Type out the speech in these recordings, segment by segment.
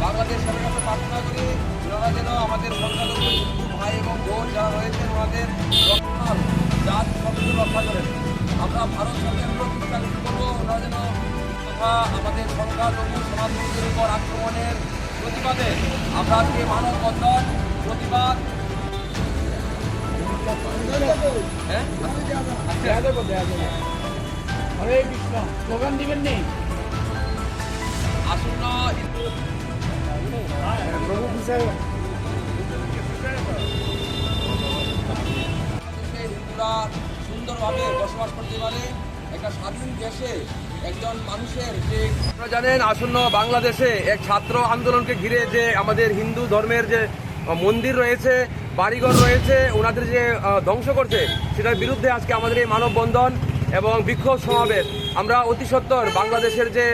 বাংলাদেশ সরকারের কাছে আমাদের সংখ্যালঘু ভাই এবং বোন যারা রয়েছেন আমাদের জাত সবকিছু রক্ষা করেন। আমরা ভারত সরকারের উপর উচ্চারিত করব ওনারা যেন তথা আমাদের সংখ্যালঘু সমাজগুলির উপর আক্রমণের প্রতিবাদে আমরা আজকে মানববন্ধন প্রতিবাদ হ্যাঁ? নেই আসন্ন হিন্দু সুন্দরভাবে বসবাস করতে পারে। একটা স্বাধীন দেশে একজন মানুষের যে আপনারা জানেন, আসন্ন বাংলাদেশে এক ছাত্র আন্দোলনকে ঘিরে যে আমাদের হিন্দু ধর্মের যে মন্দির রয়েছে, বাড়িঘর রয়েছে, ওনাদের যে ধ্বংস করছে, সেটার বিরুদ্ধে আজকে আমাদের এই মানববন্ধন এবং বিক্ষোভ সমাবেশ। আমরা অতি সত্বর বাংলাদেশের যে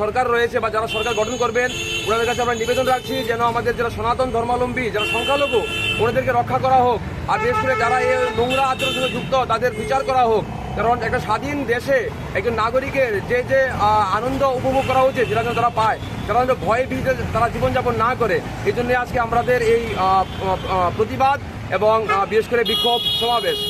সরকার রয়েছে বা যারা সরকার গঠন করবেন, ওনাদের কাছে আমরা নিবেদন রাখছি যেন আমাদের যারা সনাতন ধর্মাবলম্বী, যারা সংখ্যালঘু, ওনাদেরকে রক্ষা করা হোক। আর বিশেষ করে যারা এই নোংরা আচরণের সঙ্গে যুক্ত, তাদের বিচার করা হোক। কারণ একটা স্বাধীন দেশে একজন নাগরিকের যে যে আনন্দ উপভোগ করা উচিত, যেটা যেন তারা পায়, তারা যেন ভয়ে ভীতে তারা জীবনযাপন না করে, এই জন্য আজকে আমাদের এই প্রতিবাদ এবং বিশেষ করে বিক্ষোভ সমাবেশ।